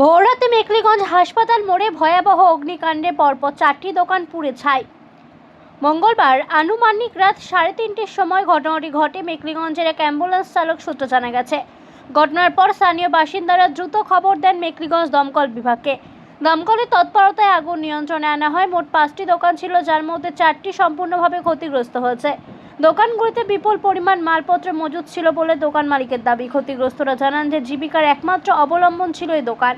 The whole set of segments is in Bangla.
ভোররাতে মেকলিগঞ্জ হাসপাতাল মোড়ে ভয়াবহ অগ্নিকাণ্ডে পরপর চারটি দোকান পুড়ে ছাই। মঙ্গলবার আনুমানিক রাত সাড়ে তিনটের সময় ঘটনাটি ঘটে মেকলিগঞ্জের এক অ্যাম্বুলেন্স চালক সূত্র জানা গেছে। ঘটনার পর স্থানীয় বাসিন্দারা দ্রুত খবর দেন মেকলিগঞ্জ দমকল বিভাগকে। দমকলের তৎপরতায় আগুন নিয়ন্ত্রণে আনা হয়। মোট পাঁচটি দোকান ছিল, যার মধ্যে চারটি সম্পূর্ণভাবে ক্ষতিগ্রস্ত হয়েছে। দোকানগুলিতে বিপুল পরিমাণ মালপত্র মজুদ ছিল বলে দোকান মালিকের দাবি ক্ষতিগ্রস্তরা জানান যে জীবিকার একমাত্র অবলম্বন ছিল এই দোকান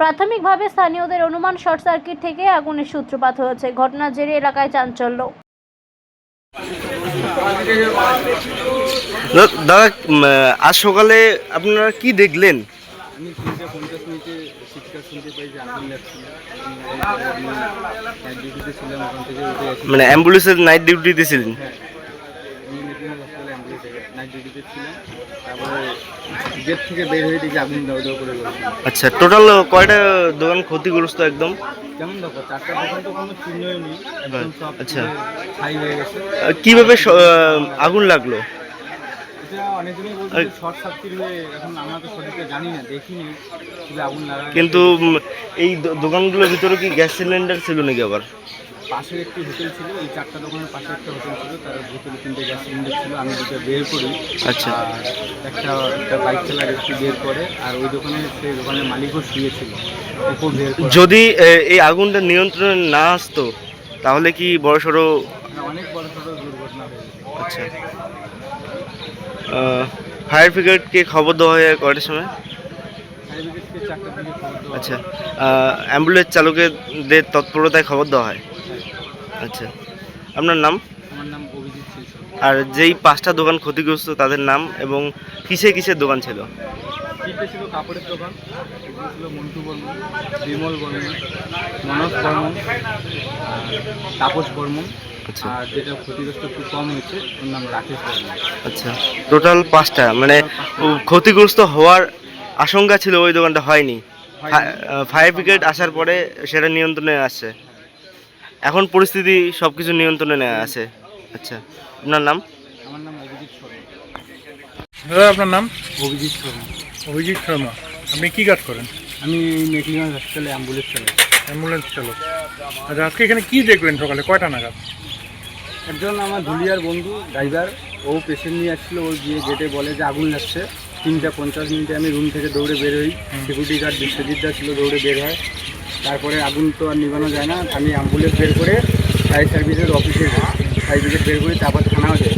প্রাথমিকভাবে স্থানীয়দের অনুমান শর্ট সার্কিট থেকে আগুনের সূত্রপাত হয়েছে ঘটনার জেরে এলাকায় চাঞ্চল্য দাদা আজ সকালে আপনারা কি দেখলেন আমি তিনটে পঞ্চাশ মিনিটে চিৎকার শুনতে পাই যে আগুন লাগছিল নাইট ডিউটিতে ছিলাম ওখান থেকে উঠে মানে অ্যাম্বুলেন্সের নাইট ডিউটিতে ছিলেন হ্যাঁ হসপিটালে অ্যাম্বুলেন্সে নাইট ডিউটিতে ছিলাম। তারপরে গেট থেকে বের হয়ে দেখি আগুন দাও দাও করে আচ্ছা টোটাল কয়টা দোকান ক্ষতিগ্রস্ত একদম? কেমন দেখো চারটা দোকান তো কোনো নেই। আচ্ছা। ছাই হয়ে গেছে। কীভাবে আগুন লাগল? কিন্তু এই দোকানগুলোর ভিতরে কি গ্যাস সিলিন্ডার ছিল নাকি আবার? পাশের একটি হোটেল ছিল এই চারটা দোকানের পাশে একটা হোটেল ছিল তার ভিতরে তিনটে গ্যাস সিলিন্ডার ছিল আমি দুটো বের করি। আচ্ছা। একটা একটা বাইক চালার একটু বের করে আর ওই দোকানে সেই দোকানের মালিকও শুয়েছিল ওকেও বের করে। যদি এই আগুনটা নিয়ন্ত্রণে না আসতো তাহলে কি বড় সড়ো মানে অনেক বড় সড়ো দুর্ঘটনা হয়ে গেছে আচ্ছা ফায়ার ব্রিগেডকে খবর দেওয়া হয় কয়টার সময়? আচ্ছা। অ্যাম্বুলেন্স চালকেদের তৎপরতায় খবর দেওয়া হয়। আচ্ছা। আপনার নাম? আমার নাম অভিজিৎ আর যেই পাঁচটা দোকান ক্ষতিগ্রস্ত তাদের নাম এবং কিসে কিসের দোকান ছিল? তিনটে ছিল কাপড়ের দোকান এগুলো ছিল মন্টু বর্মন বিমল বর্মন মনোজ বর্মন তাপস বর্মন। আচ্ছা। আর যেটা ক্ষতিগ্রস্ত একটু কম হয়েছে ওর নাম রাকেশ বর্মন। আচ্ছা। টোটাল পাঁচটা মানে ক্ষতিগ্রস্ত হওয়ার আশঙ্কা ছিল ওই দোকানটা হয়নি। ফায়ার ব্রিগেড আসার পরে সেটা নিয়ন্ত্রণে আসছে। এখন পরিস্থিতি সব কিছু নিয়ন্ত্রণে নেওয়া আছে। আচ্ছা আপনার নাম? আমার নাম অভিজিৎ শর্মা। দাদা আপনার নাম? অভিজিৎ শর্মা। অভিজিৎ শর্মা। আপনি কি কাজ করেন? আমি মেকলিগঞ্জ হসপিটালে অ্যাম্বুলেন্স চালাই। অ্যাম্বুলেন্স চালক। আচ্ছা আজকে এখানে কী দেখবেন সকালে? কয়টা নাগাদ? একজন আমার ধুলিয়ার বন্ধু ড্রাইভার। ও পেশেন্ট নিয়ে আসছিল ও গিয়ে গেটে বলে যে আগুন লাগছে। তিনটা পঞ্চাশ মিনিটে আমি রুম থেকে দৌড়ে বের হই। সিকিউরিটি গার্ড বিশ্বজিৎ দা ছিল দৌড়ে বের হয়। তারপরে আগুন তো আর নিবানো যায় না। আমি অ্যাম্বুলেন্স বের করে ফায়ার সার্ভিসের অফিসে যাই। ফায়ার ব্রিগেড বের করে তারপর থানাও যাই।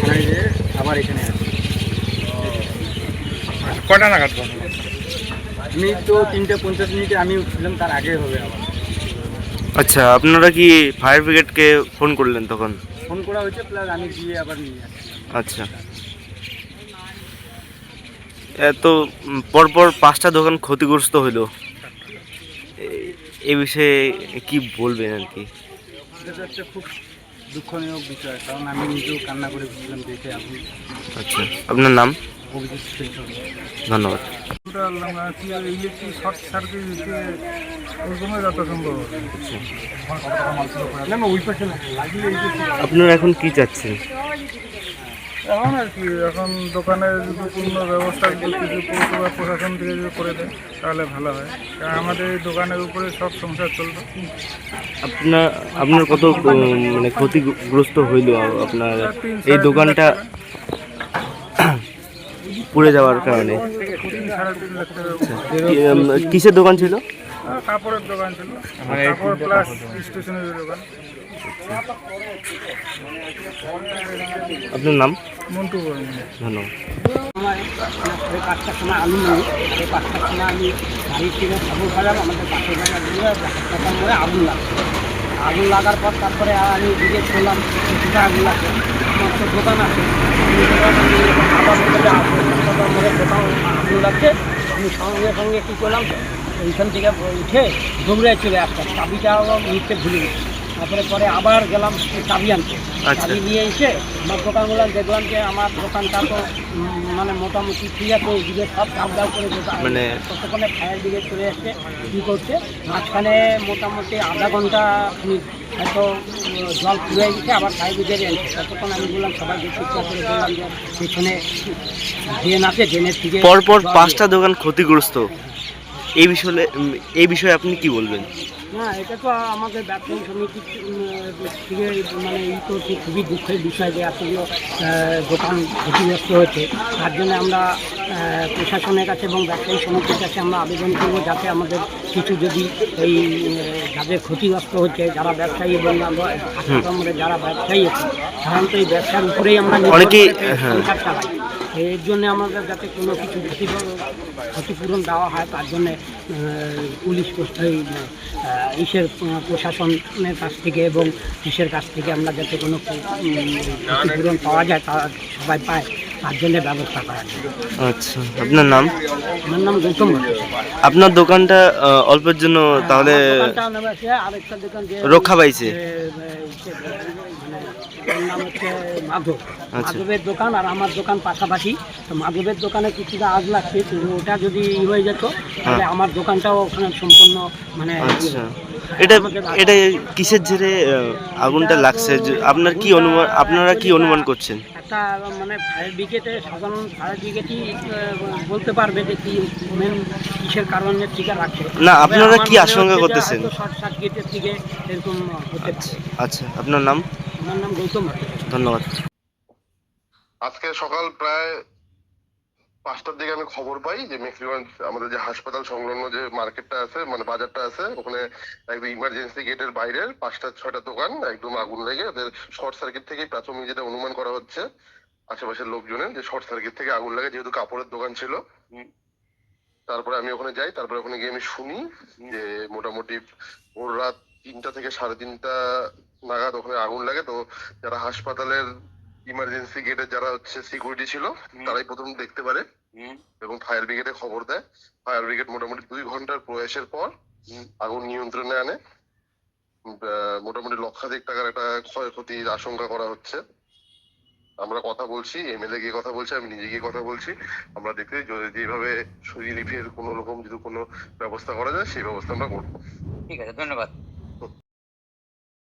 থানায় যেয়ে আবার এখানে আসি। আচ্ছা, কয়টা নাগাদ আমি তো তিনটে পঞ্চাশ মিনিটে আমি উঠছিলাম তার আগে হবে আবার। আচ্ছা আপনারা কি ফায়ার ব্রিগেডকে ফোন করলেন তখন? ফোন করা হয়েছে প্লাস আমি গিয়ে আবার নিয়ে আচ্ছা। এত পরপর পাঁচটা দোকান ক্ষতিগ্রস্ত হলো। এ- বিষয়ে কি বলবেন আর কি? এটা একটা খুব দুঃখনীয় বিষয় কারণ আমি নিজেও কান্না করে বুঝলাম দেখে আগুন আচ্ছা আপনার নাম? অভিজিৎ ধন্যবাদ। ইলেকট্রিক শর্ট সার্কিট ওই সময় যত সম্ভব। যে আপনারা এখন কি চাচ্ছেন? এখন আর কি এখন দোকানের যদি পূর্ণ ব্যবস্থা যদি কিছু পৌরসভা প্রশাসন থেকে যদি করে দেয় তাহলে ভালো হয়। কারণ আমাদের এই দোকানের উপরে সব সংসার চলতো আপনার আপনার কত মানে ক্ষতিগ্রস্ত হইল আপনার এই দোকানটা পুড়ে যাওয়ার কারণে? কিসের দোকান ছিল? কাপড়ের দোকান ছিল। কাপড় প্লাস স্টেশনারি দোকান। আপনার নাম? মন্টু ধন্যবাদ। সাড়ে পাঁচটার সময় আলু নেই সাড়ে পাঁচটার সময় আমি বাড়ির থেকে খবর পেলাম আমাদের পাশের জায়গা দিয়ে হাসপাতাল মোড়ে আগুন লাগছে আগুন লাগার পর তারপরে আমি জিজ্ঞেস করলাম কিছুটা আগুন লাগছে আমার তো দোকান আছে আগুন লাগছে আমি সঙ্গে সঙ্গে কী করলাম ওইখান থেকে উঠে দৌড়ে চলে আসতাম চাবিটা নিতে ভুলে গেছি। তারপরে পরে আবার গেলাম চাবি আনতে। চাবি নিয়ে এসে আমার দোকানগুলো দেখলাম যে আমার দোকানটা তো মানে মোটামুটি ঠিক আছে ওইদিকে সব চাপ দাও করে মানে- ততক্ষণে ফায়ার ব্রিগেড চলে এসছে কী করছে? মাঝখানে মোটামুটি আধা ঘণ্টা হয়তো জল ফুরে গেছে আবার ফায়ার ব্রিগেড এসছে ততক্ষণ আমি বললাম সবাইকে চিৎকার করে বললাম যে পেছনে ড্রেন আছে ড্রেনের থেকে পরপর পাঁচটা দোকান ক্ষতিগ্রস্ত। এই বিষয়ে এই বিষয়ে আপনি কি বলবেন? না এটা তো আমাদের ব্যবসায়ী সমিতির থেকে মানে এই তো খুবই দুঃখের বিষয় যে এতগুলো দোকান ক্ষতিগ্রস্ত হয়েছে। তার জন্য আমরা প্রশাসনের কাছে এবং ব্যবসায়ী সমিতির কাছে আমরা আবেদন করব যাতে আমাদের কিছু যদি এই যাদের ক্ষতিগ্রস্ত হচ্ছে যারা ব্যবসায়ী এবং আমরা যারা ব্যবসায়ী আছে সাধারণত এই ব্যবসার উপরেই আমরা অনেকেই- হ্যাঁ। চালাই। এর জন্য আমাদের যাতে কোনো কিছু ক্ষতিপূরণ ক্ষতিপূরণ দেওয়া হয় তার জন্যে পুলিশ ইসের প্রশাসনের কাছ থেকে এবং পুলিশের কাছ থেকে আমরা যাতে কোনো ক্ষতিপূরণ পাওয়া যায় তা সবাই পায় তার জন্য ব্যবস্থা করা যায়। আচ্ছা আপনার নাম? আমার নাম গৌতম আপনার দোকানটা অল্পের জন্য তাহলে আমার দোকানটা নাম আছে আরেকটা দোকান যে রক্ষা পাইছে। ওর নাম হচ্ছে মাধব। আচ্ছা। মাধবের দোকান আর আমার দোকান পাশাপাশি। তো মাধবের দোকানে কিছুটা আগ লাগছে কিন্তু ওটা যদি ই হয়ে যেত তাহলে আমার দোকানটাও ওখানে সম্পূর্ণ মানে হ্যাঁ। আচ্ছা এটা এটা কিসের জেরে আগুনটা লাগছে? আপনার কি অনুমান আপনারা কি অনুমান করছেন? একটা মানে ফায়ার ব্রিগেডে সাধারণ ফায়ার ব্রিগেডই বলতে পারবে যে কি মেন কিসের কারণে টিকা রাখছে। না, আপনারা কি আশঙ্কা করতেছেন? শর্ট সার্কিটের থেকে এরকম হতে আচ্ছা। আপনার নাম? আমার নাম গৌতম ধন্যবাদ। আজকে সকাল প্রায় পাঁচটার দিকে আমি খবর পাই যে মেখলিগঞ্জ আমাদের যে হাসপাতাল সংলগ্ন যে মার্কেটটা আছে মানে বাজারটা আছে ওখানে একদম ইমার্জেন্সি গেটের বাইরের পাঁচটা ছয়টা দোকান একদম আগুন লেগে ওদের শর্ট সার্কিট থেকেই প্রাথমিক যেটা অনুমান করা হচ্ছে আশেপাশের লোকজনের যে শর্ট সার্কিট থেকে আগুন লাগে যেহেতু কাপড়ের দোকান ছিল। তারপরে আমি ওখানে যাই তারপরে ওখানে গিয়ে আমি শুনি যে মোটামুটি ভোর রাত তিনটা থেকে সাড়ে তিনটা নাগাদ ওখানে আগুন লাগে। তো যারা হাসপাতালের ইমার্জেন্সি গেটে যারা হচ্ছে সিকিউরিটি ছিল তারাই প্রথম দেখতে পারে এবং ফায়ার ব্রিগেডে খবর দেয়। ফায়ার ব্রিগেড মোটামুটি দুই ঘণ্টার প্রয়াসের পর আগুন নিয়ন্ত্রণে আনে। মোটামুটি লক্ষাধিক টাকার একটা ক্ষয়ক্ষতির আশঙ্কা করা হচ্ছে। আমরা কথা বলছি এমএলএ গিয়ে কথা বলছি আমি নিজে গিয়ে কথা বলছি। আমরা দেখতে যেভাবে রিলিফের কোনো রকম যদি কোনো ব্যবস্থা করা যায় সেই ব্যবস্থা আমরা করব। ঠিক আছে ধন্যবাদ।